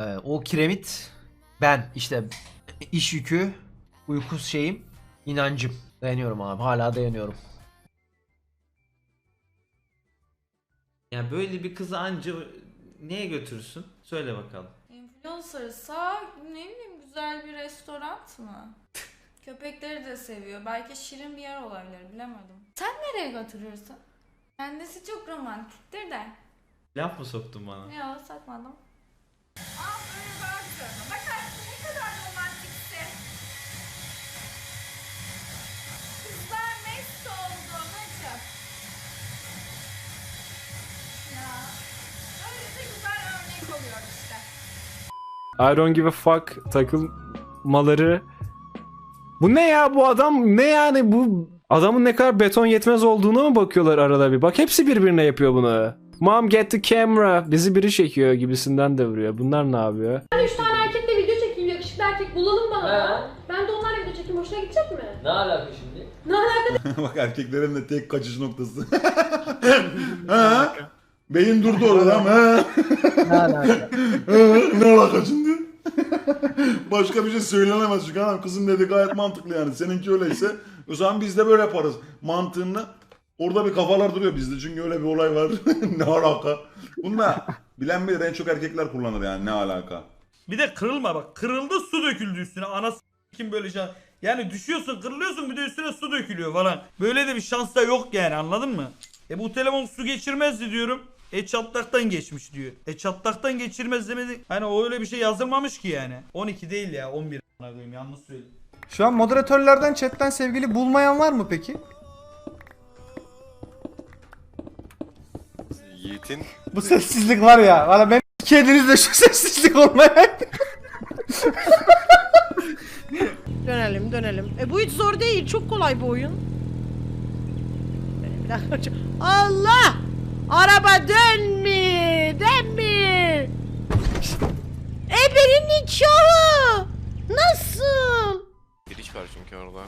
Ee, o kiremit ben işte iş yükü, uykus şeyim, inancım. Dayanıyorum abi hala dayanıyorum. Ya böyle bir kızı anca neye götürürsün? Söyle bakalım. Influencer'sa ne bileyim güzel bir restoran mı? Köpekleri de seviyor. Belki şirin bir yer olabilir bilemedim. Sen nereye götürürsün? Kendisi çok romantiktir de. Laf mı soktun bana? Yok satmadım. I don't give a fuck takılmaları. Bu ne ya bu adam ne yani bu adamın ne kadar beton yetmez olduğuna mı bakıyorlar arada bir? Bak hepsi birbirine yapıyor bunu. Mom get the camera. Bizi biri çekiyor gibisinden de vuruyor. Bunlar ne yapıyor? Üç tane erkekle video çekeyim, yakışıklı erkek bulalım bana. Ben de onlarla video çekeyim, hoşuna gidecek mi? Ne alaka şimdi? Ne alaka Bak erkeklerin de tek kaçış noktası. ha? Beyin durdu orada ama. Ha? Ne alaka? Ne alaka şimdi? Başka bir şey söylenemez çünkü hanım kızın dedi gayet mantıklı yani. Seninki öyleyse o zaman biz de böyle yaparız. Mantığında orada bir kafalar duruyor bizde çünkü öyle bir olay var. ne alaka? Bunda bilen bilir en çok erkekler kullanır yani ne alaka. Bir de kırılma bak. Kırıldı su döküldü üstüne. Anası kim böyle şey. Yani düşüyorsun kırılıyorsun bir de üstüne su dökülüyor falan. Böyle de bir şans da yok yani anladın mı? E bu telefon su geçirmezdi diyorum. E çatlaktan geçmiş diyor. E çatlaktan geçirmez demedi. Hani o öyle bir şey yazılmamış ki yani. 12 değil ya 11 a**ına koyayım yanlış söyledim. Şu an moderatörlerden chatten sevgili bulmayan var mı peki? Yiğit'in Bu sessizlik var ya. Valla ben kedinizle şu sessizlik olmaya. Dönelim dönelim. E bu hiç zor değil. Çok kolay bu oyun. Bir dakika. Allah! Araba dönme! Dönme! Eberin nikahı! Nasıl? biriç var çünkü orada.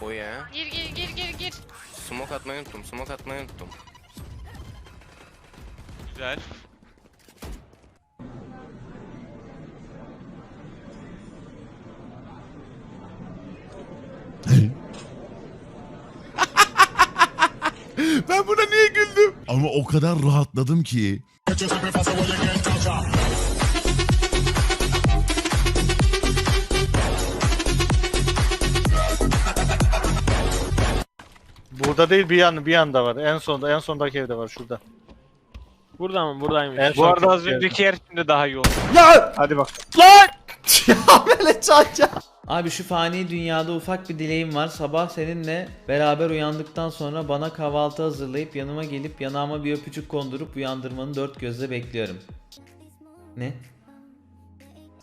O ya. Gir gir gir gir gir. Smoke atmayı unuttum. Smoke atmayı unuttum. Güzel. Ben buna niye güldüm? Ama o kadar rahatladım ki. Burada değil bir yan bir yanda var. En sonda en sondaki evde var şurada. Burada mı? Buradaymış. En Bu arada sondaki az önceki evde. yer şimdi daha iyi oldu. Ya! Hadi bak. Lan! ya böyle çağıracağım. Abi şu fani dünyada ufak bir dileğim var. Sabah seninle beraber uyandıktan sonra bana kahvaltı hazırlayıp yanıma gelip yanağıma bir öpücük kondurup uyandırmanı dört gözle bekliyorum. Ne?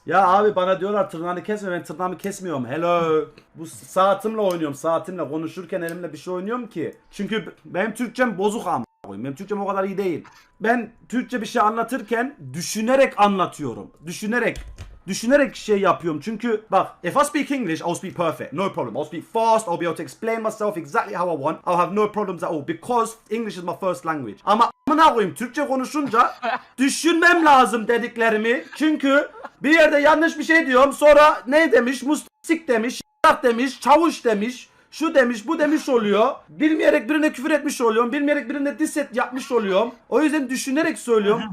Ya abi bana diyorlar tırnağını kesme ben tırnağımı kesmiyorum. Hello. Bu saatimle oynuyorum. Saatimle konuşurken elimle bir şey oynuyorum ki. Çünkü benim Türkçem bozuk am koyayım. Benim Türkçem o kadar iyi değil. Ben Türkçe bir şey anlatırken düşünerek anlatıyorum. Düşünerek düşünerek şey yapıyorum. Çünkü bak if I speak English I'll speak perfect. No problem. I'll speak fast. I'll be able to explain myself exactly how I want. I'll have no problems at all because English is my first language. Ama amına koyayım Türkçe konuşunca düşünmem lazım dediklerimi. Çünkü bir yerde yanlış bir şey diyorum. Sonra ne demiş? Mustik demiş, demiş, çavuş demiş. Şu demiş, bu demiş oluyor. Bilmeyerek birine küfür etmiş oluyorum. Bilmeyerek birine diss et yapmış oluyorum. O yüzden düşünerek söylüyorum.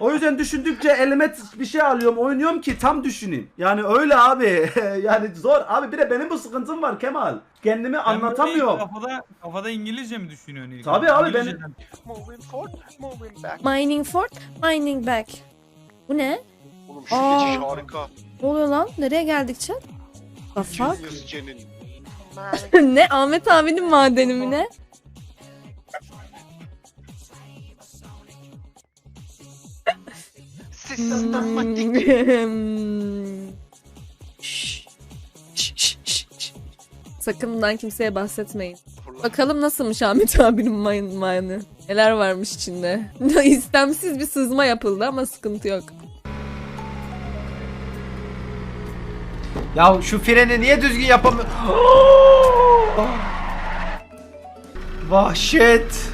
O yüzden düşündükçe elime bir şey alıyorum, oynuyorum ki tam düşüneyim. Yani öyle abi. yani zor. Abi bir de benim bu sıkıntım var Kemal. Kendimi anlatamıyorum. Kafada, kafada İngilizce mi düşünüyorsun ilk? Tabii abi, ben- İngilizceden- Mining fort, mining back. Bu ne? Oğlum şu Aa. geçiş harika. Ne oluyor lan? Nereye geldik? The fuck? Cenin. ne? Ahmet abinin madeni mi ne? Hmm. Sakın bundan kimseye bahsetmeyin. Bakalım nasılmış Ahmet abinin mayın mayını. Neler varmış içinde. İstemsiz bir sızma yapıldı ama sıkıntı yok. Ya şu freni niye düzgün yapamıyor? Vahşet.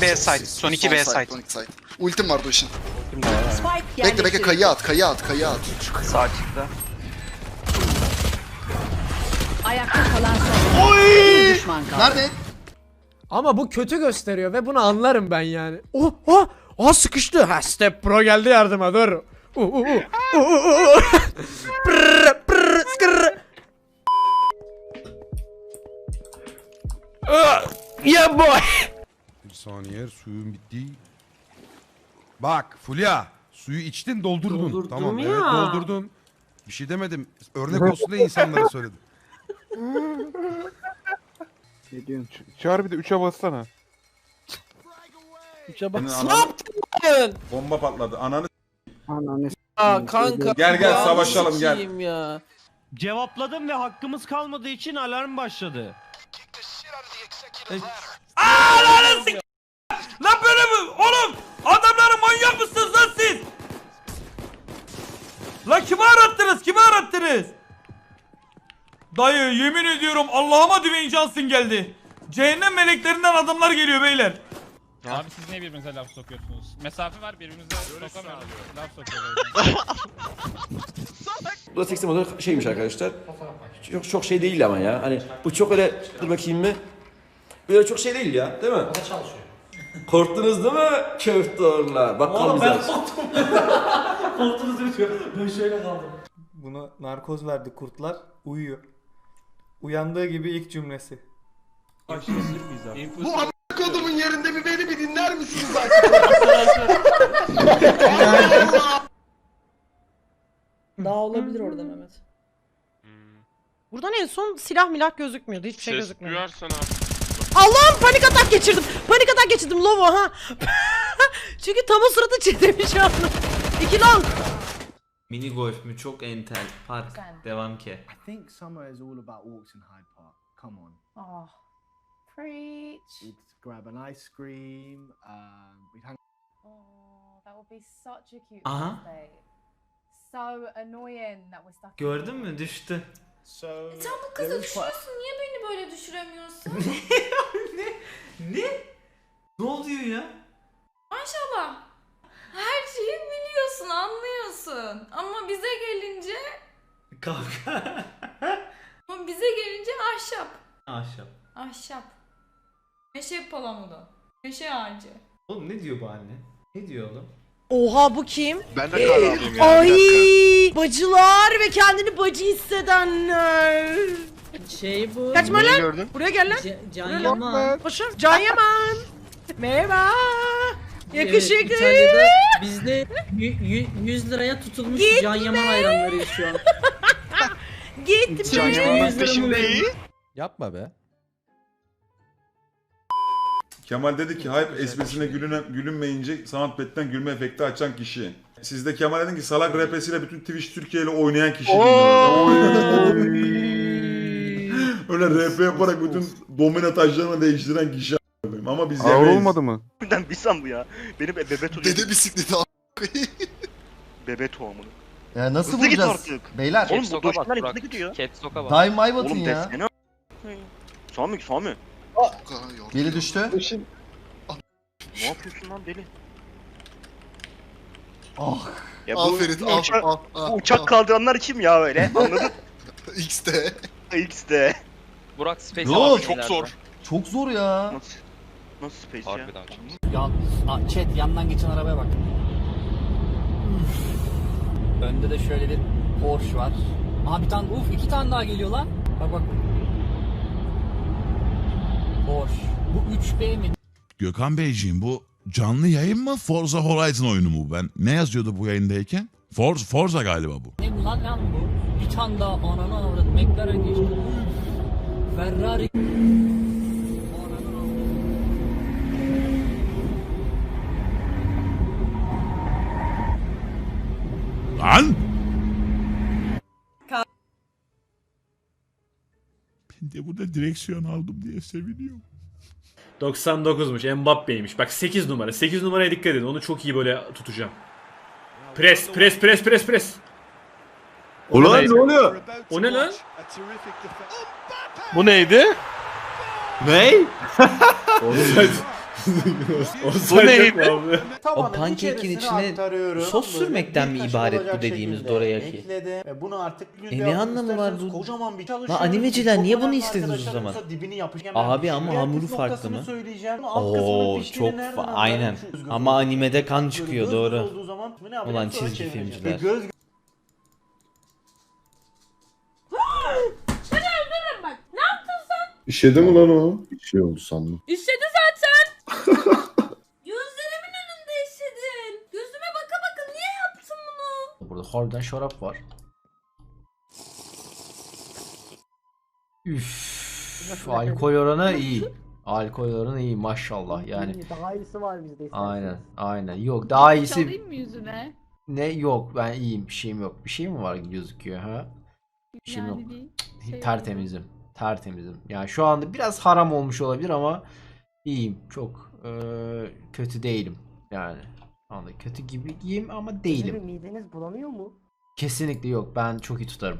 B site. Son 2 B site. Ultim var Duşin. Bekle bekle kayı at kayı at kayı at. Sağ çıktı. Ayakta kalan son. Bir düşman kaldı. Nerede? Ama bu kötü gösteriyor ve bunu anlarım ben yani. Oh oh oh sıkıştı. Ha Step Pro geldi yardıma dur. Uh, uh, uh. Uh, uh, uh. Yeah boy. Bir saniye suyun bitti. Bak Fulya suyu içtin doldurdun. tamam evet doldurdun. Bir şey demedim. Örnek olsun diye insanlara söyledim. Ne diyorsun? Çağır bir de 3'e bassana. 3'e bas. Senin Ne ananı- yaptın? Bomba patladı. Ananı Ananı Aa kanka. Gel, gel, ya, savaşalım, gel. sikeyim Ya. Cevapladım ve hakkımız kalmadığı için alarm başladı. Aaa lan sik... Lan böyle mi? Oğlum! Adamları manyak mısınız lan siz? Lan kimi arattınız? Kimi arattınız? Dayı yemin ediyorum Allah'ıma Dwayne Johnson geldi. Cehennem meleklerinden adamlar geliyor beyler. Abi siz niye birbirinize laf sokuyorsunuz? Mesafe var birbirinize sokamıyoruz. Laf sokuyoruz. Bu da tekstil moda şeymiş arkadaşlar. Çok çok şey değil ama ya. Hani bu çok öyle dur bakayım mı? Böyle çok şey değil ya, değil mi? çalışıyor. Korktunuz değil mi köftorlar? Bak kan güzel. Buna narkoz verdi kurtlar. Uyuyor. Uyandığı gibi ilk cümlesi. Bu a**. kodumun yerinde bir beni bir dinler misiniz Daha olabilir orada Mehmet. Buradan en son silah milah gözükmüyordu. Hiçbir şey gözükmüyordu. Allah'ım panik atak geçirdim. Panik atak geçirdim Lovo ha. Çünkü tam o sırada çetemiş ya. İki long. Mini golf mü çok entel. Park. Devam ki. I think summer is all about walks in Hyde Park. Come on. Oh. Preach. We'd grab an ice cream. Um, we'd hang Oh, that would be such a cute Aha. birthday. So annoying that we're stuck. Gördün mü? Düştü. So Sen bu kızı düşürüyorsun. Niye beni böyle düşüremiyorsun? Ne? Ne oluyor ya? Maşallah. Her şeyi biliyorsun, anlıyorsun. Ama bize gelince, Kavga. ama bize gelince ahşap. Ahşap. Ahşap. Meşe palamudu. Meşe ağacı. Oğlum ne diyor bu anne? Ne diyor oğlum? Oha bu kim? Ben de kararlıyım ya. Ay bacılar ve kendini bacı hissedenler. Şey bu. Kaçma Neyi lan. gördün? Buraya gel lan. Can Buraya Yaman. Hoşum. Can Yaman. Merhaba. Yakışıklı. bizde 100 liraya tutulmuş Gitme. Can Yaman hayranlarıyız şu an. Gitme. Can Yaman'ın peşindeyiz. Yapma be. Kemal dedi ki hype esprisine gülüne, gülünmeyince Soundpad'den gülme efekti açan kişi. Siz de Kemal dedin ki salak rapesiyle bütün Twitch Türkiye ile oynayan kişi. Öyle rap yaparak bütün domino taşlarını değiştiren kişi. a**ayım. Ama biz yemeyiz. mı? Birden bir san bu ya. Benim bebe tohumu. Dede bisikleti a**. Bebe tohumu. Ya nasıl Hızlı git bulacağız? artık. Beyler. Oğlum bu doşlar hızlı gidiyor. Daim Aybat'ın Oğlum ya. desene. Sami Sami. Biri düştü. Ne yapıyorsun lan deli? Ah. Ya bu, Aferin. bu Ah, uçak, ah, ah, bu uçak kaldıranlar kim ya öyle? Anladın? X'te. X'de. Burak Space Yok. abi çok zor. Çok zor ya. Nasıl? Nasıl space ya? Harbiden çok zor. Ya chat yandan geçen arabaya bak. Önde de şöyle bir Porsche var. Aha bir tane uf iki tane daha geliyor lan. Bak bak. Porsche. Bu 3B mi? Gökhan Beyciğim bu canlı yayın mı Forza Horizon oyunu mu ben? Ne yazıyordu bu yayındayken? Forza, Forza galiba bu. Ne bu lan lan bu? Bir tane daha ananı avradı. McLaren geçti. Ferrari. Lan! Ben de burada direksiyon aldım diye seviniyorum. 99'muş Mbappe'ymiş. Bak 8 numara. 8 numaraya dikkat edin. Onu çok iyi böyle tutacağım. Pres, pres, pres, pres, pres. Ulan ne oluyor? O ne lan? Bu neydi? Ney? Bu neydi? O pankekin içine sos sürmekten mi ibaret bu dediğimiz dorayaki? Bunu artık E ne anlamı var bu? Kocaman bir Lan animeciler niye bunu istediniz o zaman? Abi ama hamuru farklı mı? Oo çok fa- aynen. Ama animede kan çıkıyor doğru. Ulan çizgi filmciler. İşedi mi lan o? Bir şey oldu sandım. İşedi zaten. Gözlerimin önünde işedin. Gözüme baka baka niye yaptın bunu? Burada harbiden şarap var. Üff. Alkol oranı iyi. Alkol oranı iyi maşallah yani. Daha iyisi var bizde. Aynen aynen. Yok daha iyisi Çalayım mı yüzüne? ne yok ben iyiyim bir şeyim yok. Bir şey mi var gözüküyor ha? Bir şeyim yok. bir şey Tertemizim. Tertemizim. Yani şu anda biraz haram olmuş olabilir ama iyiyim. Çok eee, kötü değilim. Yani şu anda kötü gibiyim ama değilim. Mideniz bulanıyor mu? Kesinlikle yok. Ben çok iyi tutarım.